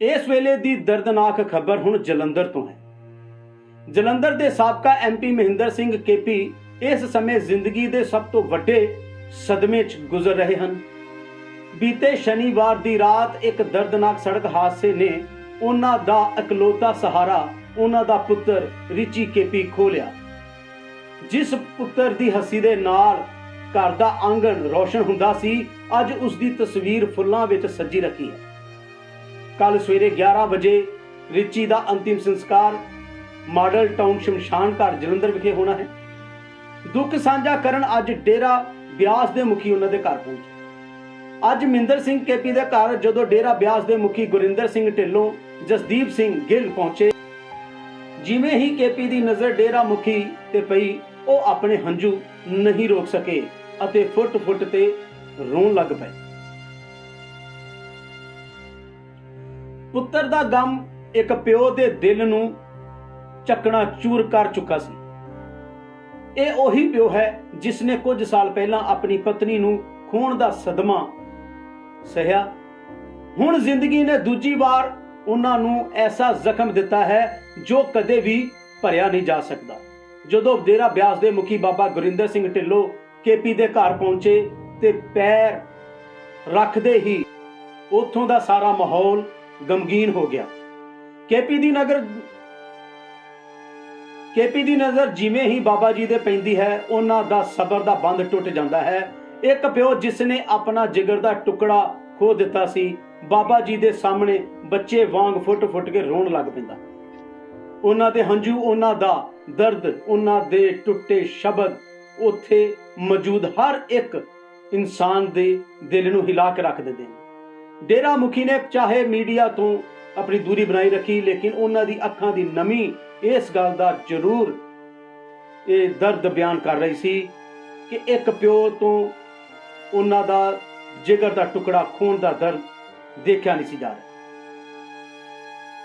ਇਸ ਵੇਲੇ ਦੀ ਦਰਦਨਾਕ ਖਬਰ ਹੁਣ ਜਲੰਧਰ ਤੋਂ ਹੈ। ਜਲੰਧਰ ਦੇ ਸਾਬਕਾ ਐਮਪੀ ਮਹਿੰਦਰ ਸਿੰਘ ਕੇਪੀ ਇਸ ਸਮੇਂ ਜ਼ਿੰਦਗੀ ਦੇ ਸਭ ਤੋਂ ਵੱਡੇ ਸਦਮੇ 'ਚ ਗੁਜ਼ਰ ਰਹੇ ਹਨ। ਬੀਤੇ ਸ਼ਨੀਵਾਰ ਦੀ ਰਾਤ ਇੱਕ ਦਰਦਨਾਕ ਸੜਕ ਹਾਦਸੇ ਨੇ ਉਹਨਾਂ ਦਾ ਇਕਲੌਤਾ ਸਹਾਰਾ, ਉਹਨਾਂ ਦਾ ਪੁੱਤਰ ਰਿਚੀ ਕੇਪੀ ਖੋਲਿਆ ਜਿਸ ਪੁੱਤਰ ਦੀ ਹੱਸੀ ਦੇ ਨਾਲ ਘਰ ਦਾ ਆਂਗਣ ਰੋਸ਼ਨ ਹੁੰਦਾ ਸੀ, ਅੱਜ ਉਸ ਦੀ ਤਸਵੀਰ ਫੁੱਲਾਂ ਵਿੱਚ ਸੱਜੀ ਰੱਖੀ ਹੈ। ਕੱਲ ਸਵੇਰੇ 11 ਵਜੇ ਰਿਚੀ ਦਾ ਅੰਤਿਮ ਸੰਸਕਾਰ ਮਾਡਲ ਟਾਊਨ ਸ਼ਮਸ਼ਾਨ ਘਾਟ ਜਲੰਧਰ ਵਿਖੇ ਹੋਣਾ ਹੈ। ਦੁੱਖ ਸਾਂਝਾ ਕਰਨ ਅੱਜ ਡੇਰਾ ਬਿਆਸ ਦੇ ਮੁਖੀ ਉਹਨਾਂ ਦੇ ਘਰ ਪਹੁੰਚੇ। ਅੱਜ ਮਿੰਦਰ ਸਿੰਘ ਕੇਪੀ ਦੇ ਘਰ ਜਦੋਂ ਡੇਰਾ ਬਿਆਸ ਦੇ ਮੁਖੀ ਗੁਰਿੰਦਰ ਸਿੰਘ ਢਿੱਲੋਂ, ਜਸਦੀਪ ਸਿੰਘ ਗਿੱਲ ਪਹੁੰਚੇ, ਜਿਵੇਂ ਹੀ ਕੇਪੀ ਦੀ ਨਜ਼ਰ ਡੇਰਾ ਮੁਖੀ ਤੇ ਪਈ, ਉਹ ਆਪਣੇ ਹੰਝੂ ਨਹੀਂ ਰੋਕ ਸਕੇ ਅਤੇ ਫੁੱਟ-ਫੁੱਟ ਤੇ ਰੋਣ ਲੱਗ ਪਏ। ਪੁੱਤਰ ਦਾ ਗਮ ਇੱਕ ਪਿਓ ਦੇ ਦਿਲ ਨੂੰ ਚੱਕਣਾ ਚੂਰ ਕਰ ਚੁੱਕਾ ਸੀ। ਇਹ ਉਹੀ ਪਿਓ ਹੈ ਜਿਸ ਨੇ ਕੁਝ ਸਾਲ ਪਹਿਲਾਂ ਆਪਣੀ ਪਤਨੀ ਨੂੰ ਖੋਣ ਦਾ ਸਦਮਾ ਸਹਿਆ। ਹੁਣ ਜ਼ਿੰਦਗੀ ਨੇ ਦੂਜੀ ਵਾਰ ਉਹਨਾਂ ਨੂੰ ਐਸਾ ਜ਼ਖਮ ਦਿੱਤਾ ਹੈ ਜੋ ਕਦੇ ਵੀ ਭਰਿਆ ਨਹੀਂ ਜਾ ਸਕਦਾ। ਜਦੋਂ ਡੇਰਾ ਬਿਆਸ ਦੇ ਮੁਖੀ ਬਾਬਾ ਗੁਰਿੰਦਰ ਸਿੰਘ ਢਿੱਲੋਂ ਕੇਪੀ ਦੇ ਘਰ ਪਹੁੰਚੇ ਤੇ ਪੈਰ ਰੱਖਦੇ ਹੀ ਉੱਥੋਂ ਦਾ ਸਾਰਾ ਮਾਹੌਲ ਗਮਗੀਨ ਹੋ ਗਿਆ। ਕੇਪੀ ਦੀ ਨਗਰ ਕੇਪੀ ਦੀ ਨਜ਼ਰ ਜਿਵੇਂ ਹੀ ਬਾਬਾ ਜੀ ਦੇ ਪੈਂਦੀ ਹੈ, ਉਹਨਾਂ ਦਾ ਸਬਰ ਦਾ ਬੰਦ ਟੁੱਟ ਜਾਂਦਾ ਹੈ। ਇੱਕ ਪਿਓ ਜਿਸ ਨੇ ਆਪਣਾ ਜਿਗਰ ਦਾ ਟੁਕੜਾ ਖੋ ਦਿੱਤਾ ਸੀ, ਬਾਬਾ ਜੀ ਦੇ ਸਾਹਮਣੇ ਬੱਚੇ ਵਾਂਗ ਫੁੱਟ-ਫੁੱਟ ਕੇ ਰੋਣ ਲੱਗ ਪੈਂਦਾ। ਉਹਨਾਂ ਦੇ ਹੰਝੂ, ਉਹਨਾਂ ਦਾ ਦਰਦ, ਉਹਨਾਂ ਦੇ ਟੁੱਟੇ ਸ਼ਬਦ, ਉੱਥੇ ਮੌਜੂਦ ਹਰ ਇੱਕ ਇਨਸਾਨ ਦੇ ਦਿਲ ਨੂੰ ਹਿਲਾ ਕੇ ਰੱਖ ਦਿੰਦੇ ਨੇ। ਡੇਰਾ ਮੁਖੀ ਨੇ ਚਾਹੇ ਮੀਡੀਆ ਤੋਂ ਆਪਣੀ ਦੂਰੀ ਬਣਾਈ ਰੱਖੀ, ਲੇਕਿਨ ਉਹਨਾਂ ਦੀ ਅੱਖਾਂ ਦੀ ਨਮੀ ਇਸ ਗੱਲ ਦਾ ਜ਼ਰੂਰ ਇਹ ਦਰਦ ਬਿਆਨ ਕਰ ਰਹੀ ਸੀ ਕਿ ਇੱਕ ਪਿਓ ਤੋਂ ਉਹਨਾਂ ਦਾ ਜਿਗਰ ਦਾ ਟੁਕੜਾ ਖੂਨ ਦਾ ਦਰਦ ਦੇਖਿਆ ਨਹੀਂ ਸੀ ਜਾ ਰਿਹਾ।